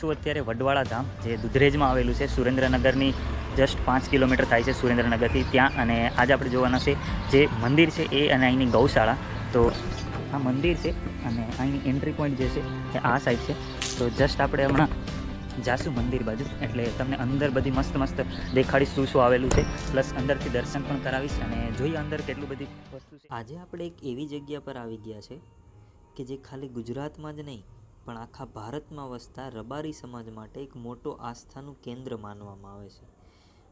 છું અત્યારે વડવાળા ધામ, જે દુધરેજમાં આવેલું છે, સુરેન્દ્રનગરની જસ્ટ પાંચ કિલોમીટર થાય છે સુરેન્દ્રનગરથી ત્યાં. અને આજે આપણે જોવાના છે જે મંદિર છે એ અને અહીંની ગૌશાળા. તો આ મંદિર છે અને અહીંની એન્ટ્રી પોઈન્ટ જે છે એ આ સાઈડ છે. તો જસ્ટ આપણે હમણાં જાશું મંદિર બાજુ, એટલે તમને અંદર બધી મસ્ત મસ્ત દેખાડીશ શું શું આવેલું છે પ્લસ અંદરથી દર્શન પણ કરાવીશ અને જોઈએ અંદર કેટલું બધી વસ્તુ છે. આજે આપણે એક એવી જગ્યા પર આવી ગયા છે કે જે ખાલી ગુજરાતમાં જ નહીં પણ આખા ભારતમાં વસતા રબારી સમાજ માટે એક મોટો આસ્થાનું કેન્દ્ર માનવામાં આવે છે.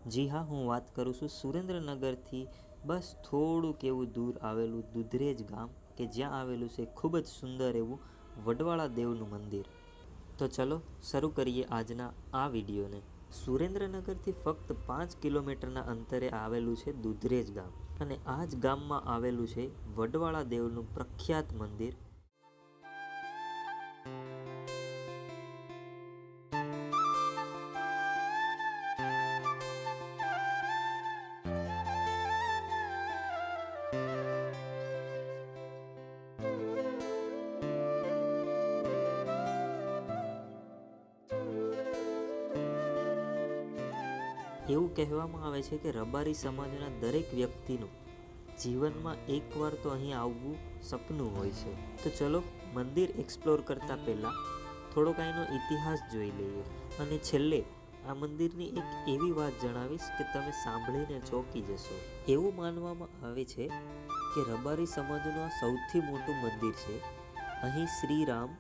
જી હા, હું વાત કરું છું સુરેન્દ્રનગરથી. બસ થોડુંક એવું દૂર આવેલું દુધરેજ ગામ, કે જ્યાં આવેલું છે ખૂબ જ સુંદર એવું વડવાળા દેવનું મંદિર. તો ચલો, શરૂ કરીએ આજના આ વિડીયોને. સુરેન્દ્રનગરથી ફક્ત પાંચ કિલોમીટરના અંતરે આવેલું છે દુધરેજ ગામ. અને આ જ ગામમાં આવેલું છે વડવાળા દેવનું પ્રખ્યાત મંદિર એવું કહેવામાં આવે છે કે રબારી સમાજના દરેક વ્યક્તિનું જીવનમાં એકવાર તો અહીં આવવું સપનું હોય છે. તો ચલો, મંદિર એક્સપ્લોર કરતાં પહેલાં થોડોક અહીંનો ઇતિહાસ જોઈ લઈએ. અને છેલ્લે આ મંદિરની એક એવી વાત જણાવીશ કે તમે સાંભળીને ચોંકી જશો. એવું માનવામાં આવે છે કે રબારી સમાજનું આ સૌથી મોટું મંદિર છે અહીં શ્રી રામ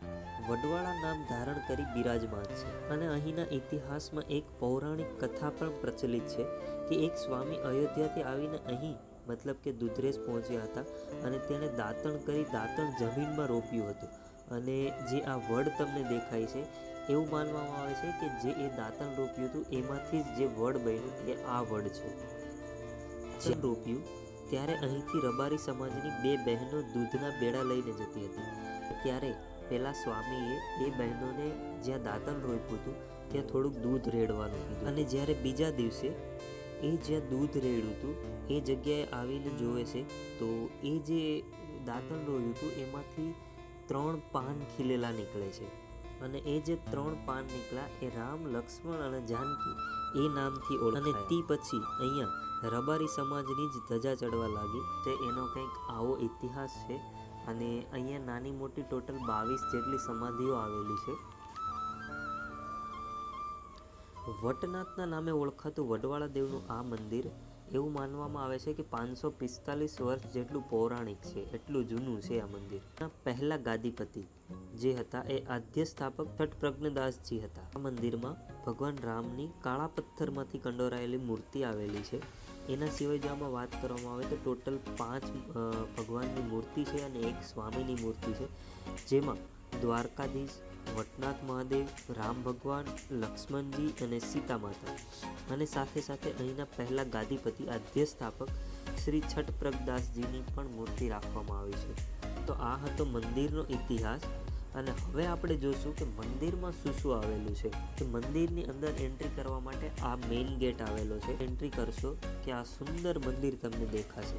વડવાળા નામ ધારણ કરી બિરાજમાન છે અને અહીંના ઇતિહાસમાં એક પૌરાણિક કથા પણ પ્રચલિત છે કે એક સ્વામી અયોધ્યાથી આવીને અહીં, મતલબ કે દુધરેજ પહોંચ્યા હતા અને તેણે દાંતણ કરી દાંતણ જમીનમાં રોપ્યું હતું. અને જે આ વડ તમને દેખાય છે, એવું માનવામાં આવે છે કે જે એ દાંતણ રોપ્યું હતું, એમાંથી જ જે વડ બન્યું એ આ વડ છે. જે રોપ્યું, ત્યારે અહીંથી રબારી સમાજની બે બહેનો દૂધના બેડા લઈને જતી હતી. ત્યારે પેલા સ્વામીએ એ બહેનોને જ્યાં દાંતણ રોપ્યું હતું, ત્યાં થોડુંક દૂધ રેડવાનું કીધું. અને જ્યારે બીજા દિવસે એ જ્યાં દૂધ રેડ્યું હતું, એ જગ્યાએ આવીને જોવે છે, તો એ જે દાંતણ રોયું હતું, એમાંથી ત્રણ પાન ખીલેલા નીકળે છે. અને એ જે ત્રણ પાન નીકળ્યા, એ રામ, લક્ષ્મણ અને જાનકી, એ નામથી ઓળખ અને તે પછી અહીંયા રબારી સમાજની જ ધજા ચડવા લાગી. તે એનો કંઈક આવો ઇતિહાસ છે. અને અહીંયા નાની મોટી ટોટલ બાવીસ જેટલી સમાધિઓ આવેલી છે. વટનાથના નામે ઓળખાતું વડવાળા દેવનું આ મંદિર એવું માનવામાં આવે છે કે પાંચસો પિસ્તાલીસ વર્ષ જેટલું પૌરાણિક છે, એટલું જૂનું છે આ મંદિર. પહેલા ગાદીપતિ જે હતા એ આદ્ય સ્થાપક છઠ પ્રજ્ઞદાસજી હતા. આ મંદિરમાં ભગવાન રામની કાળા પથ્થરમાંથી કંડોરાયેલી મૂર્તિ આવેલી છે. એના સિવાય જો આમાં વાત કરવામાં આવે તો ટોટલ પાંચ ભગવાનની મૂર્તિ છે અને એક સ્વામીની મૂર્તિ છે. જેમાં દ્વારકાધીશ, વટનાથ મહાદેવ, રામ ભગવાન, લક્ષ્મણજી અને સીતા માતા. અને સાથે સાથે અહીંના પહેલા ગાદીપતિ આદ્ય સ્થાપક શ્રી છઠ પ્રગદાસજીની પણ મૂર્તિ રાખવામાં આવી છે. તો આ હતો મંદિરનો ઇતિહાસ. અને હવે આપણે જોશું કે મંદિરમાં શું શું આવેલું છે. કે મંદિરની અંદર એન્ટ્રી કરવા માટે આ મેઇન ગેટ આવેલો છે. એન્ટ્રી કરશો કે આ સુંદર મંદિર તમને દેખાશે.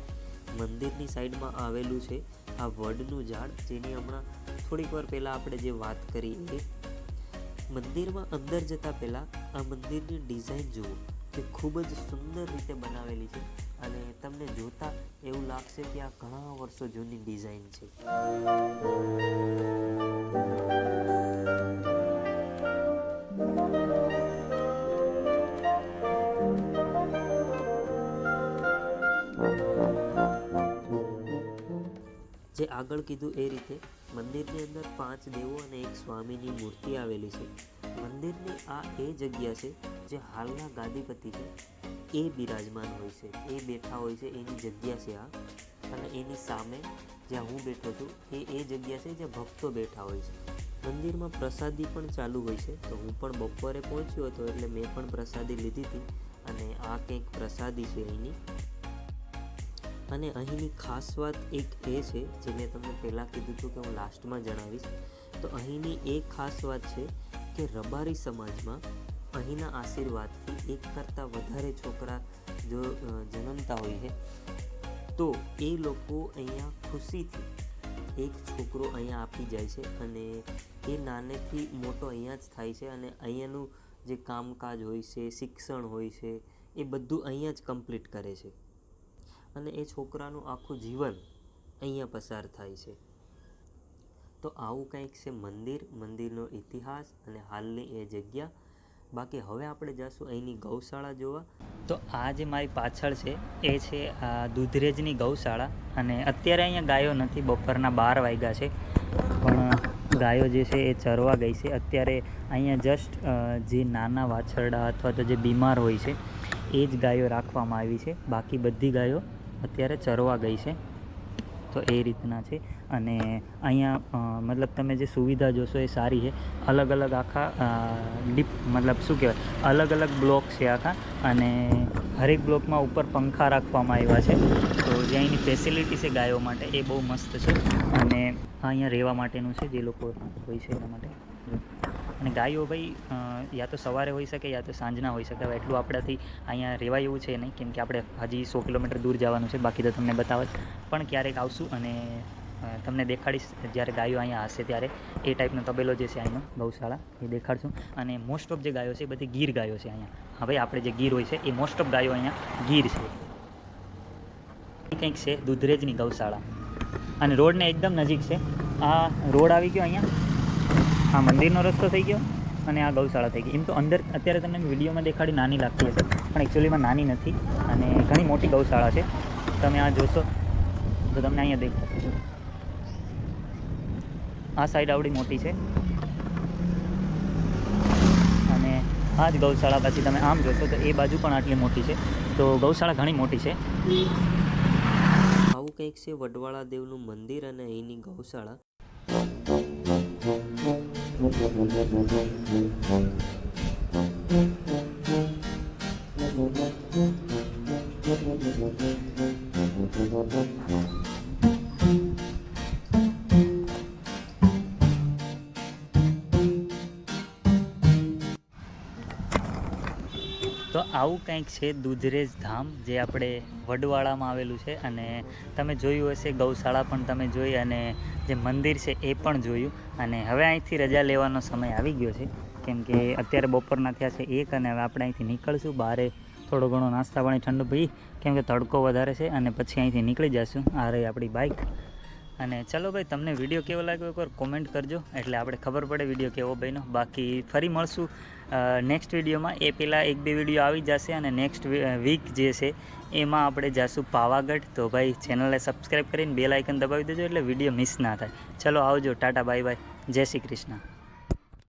મંદિરની સાઈડમાં આવેલું છે આ વડનું ઝાડ. જેની હમણાં થોડીક વાર પહેલાં આપણે જે વાત કરી એ મંદિરમાં અંદર જતા પહેલાં આ મંદિરની ડિઝાઇન જુઓ કે ખૂબ જ સુંદર રીતે બનાવેલી છે. અને તમને જોતા એવું લાગશે કે આ ઘણા વર્ષો જૂની ડિઝાઇન છે. જે આગળ કીધું એ રીતે મંદિરની અંદર પાંચ દેવો અને એક સ્વામીની મૂર્તિ આવેલી છે. મંદિરની આ એ જગ્યા છે જે હાલના ગાદીપતિ છે એ બિરાજમાન હોય છે. એ બેઠા હોય છે, એની જગ્યા છે આ. અને એની સામે જ્યાં હું બેઠો છું, એ એ જગ્યા છે જ્યાં ભક્તો બેઠા હોય છે. મંદિરમાં પ્રસાદી પણ ચાલુ હોય છે. તો હું પણ બપોરે પહોંચ્યો હતો એટલે મેં પણ પ્રસાદી લીધી હતી. અને આ કંઈક પ્રસાદી છે અહીંની અને અહીંની ખાસ વાત એક એ છે, જે મેં તમને પહેલાં કીધું હતું કે હું લાસ્ટમાં જણાવીશ. તો અહીંની એ ખાસ વાત છે કે રબારી સમાજમાં અહીંના આશીર્વાદથી એક કરતાં વધારે છોકરા જો જન્મતા હોય છે, તો એ લોકો અહીંયા ખુશીથી એક છોકરો અહીંયા આપી જાય છે અને એ નાનેથી મોટો અહીંયા જ થાય છે અને અહીંયાનું જે કામકાજ હોય છે, શિક્ષણ હોય છે, એ બધું અહીંયા જ કમ્પ્લીટ કરે છે. અને એ છોકરાનું આખું જીવન અહીંયા પસાર થાય છે. તો આવું કંઈક છે મંદિર, મંદિરનો ઇતિહાસ અને હાલની એ જગ્યા. બાકી હવે આપણે જઈશું અહીંની ગૌશાળા જોવા. તો આ જે મારી પાછળ છે, એ છે આ દૂધરેજની ગૌશાળા. અને અત્યારે અહીંયા ગાયો નથી, બપોરના બાર વાગ્યા છે. પણ ગાયો જે છે એ ચરવા ગઈ છે. અત્યારે અહીંયા જસ્ટ જે નાના વાછરડા અથવા તો જે બીમાર હોય છે, એ જ ગાયો રાખવામાં આવી છે. બાકી બધી ગાયો અત્યારે ચરવા ગઈ છે. તો એ રીતના છે. અને અહીંયા મતલબ તમે જે સુવિધા જોશો એ સારી છે. અલગ અલગ આખા ડીપ, મતલબ શું કહેવાય? અલગ અલગ બ્લોક છે આખા. અને હરેક બ્લોકમાં ઉપર પંખા રાખવામાં આવ્યા છે. તો જે અહીંની ફેસિલિટી છે ગાયો માટે એ બહુ મસ્ત છે. અને અહીંયા રહેવા માટેનું છે જે લોકો હોય છે એના માટે. અને ગાયો ભાઈ યા તો સવારે હોઈ શકે, યા તો સાંજના હોઈ શકે. હવે એટલું આપણાથી અહીંયા રહેવાય એવું છે નહીં, કેમ કે આપણે હજી સો કિલોમીટર દૂર જવાનું છે. બાકી તો તમને બતાવત. પણ ક્યારેક આવશું અને તમને દેખાડીશ જ્યારે ગાયો અહીંયા હશે ત્યારે. એ ટાઈપનો તબેલો જે છે અહીંનો, ગૌશાળા, એ દેખાડશું. અને મોસ્ટ ઓફ જે ગાયો છે એ બધી ગીર ગાયો છે અહીંયા. હવે આપણે જે ગીર હોય છે, એ મોસ્ટ ઓફ ગાયો અહીંયા ગીર છે. કંઈક છે, દૂધરેજની ગૌશાળા. અને રોડને એકદમ નજીક છે. આ રોડ આવી ગયો અહીંયા. આ મંદિરનો રસ્તો થઈ ગયો અને આ ગૌશાળા થઈ ગઈ. એમ તો અંદર અત્યારે તમને વિડીયોમાં દેખાડી નાની લાગતી હશે, પણ એકચ્યુઅલીમાં નાની નથી અને ઘણી મોટી ગૌશાળા છે. તમે આ જોશો તો તમને અહીંયા દેખાશે આ સાઈડ આવડી મોટી છે. અને આ જ ગૌશાળા પછી તમે આમ જોશો તો એ બાજુ પણ આટલી મોટી છે. તો ગૌશાળા ઘણી મોટી છે. આવું કંઈક છે વડવાળા દેવનું મંદિર અને અહીંની ગૌશાળા. Thank you. તો આવું કંઈક છે દૂધરેજ ધામ જે આપણે વડવાળામાં આવેલું છે અને તમે જોયું હશે, ગૌશાળા પણ તમે જોઈ અને જે મંદિર છે એ પણ જોયું. અને હવે અહીંથી રજા લેવાનો સમય આવી ગયો છે. કેમ કે અત્યારે બપોરના થયા છે એક અને હવે આપણે અહીંથી નીકળશું. બારે થોડો ઘણો નાસ્તા પાણી ઠંડુ પી, કેમ કે તડકો વધારે છે અને પછી અહીંથી નીકળી જઈશું આ રહી આપણી બાઇક અને ચલો ભાઈ, તમને વીડિયો કેવો લાગ્યો એકવાર કોમેન્ટ કરજો. એટલે આપણે ખબર પડે વીડિયો કેવો બન્યો. બાકી ફરી મળશું નેક્સ્ટ વિડીયોમાં એ પહેલાં એક બે વીડિયો આવી જશે અને નેક્સ્ટ વીક જે છે, એમાં આપણે જાશું પાવાગઢ. તો ભાઈ ચેનલને સબસ્ક્રાઈબ કરીને બેલ આઇકન દબાવી દેજો એટલે વીડિયો મિસ ના થાય. ચલો આવજો. ટાટા બાય બાય જય શ્રી કૃષ્ણ.